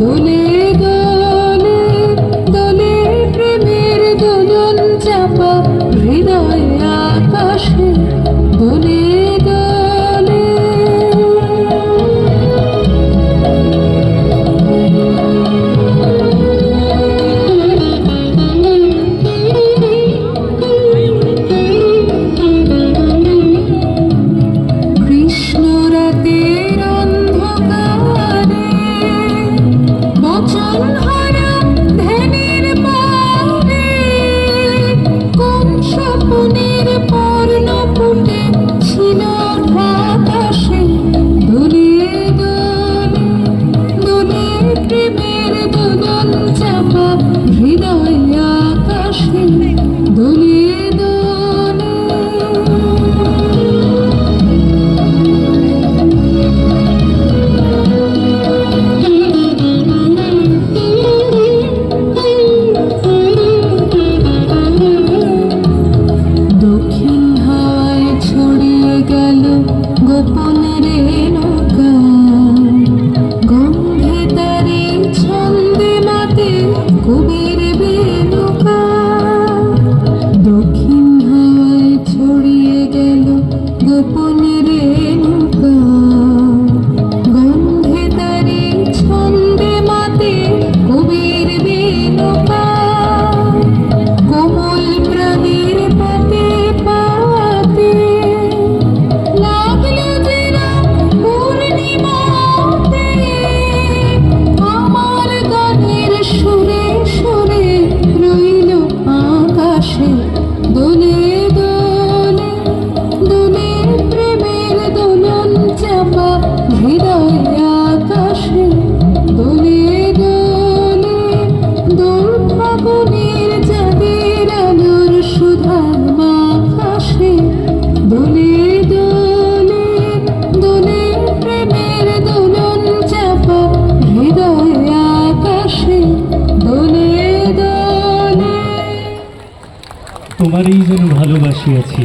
দুলে তোমারই যেন ভালোবাসিয়াছি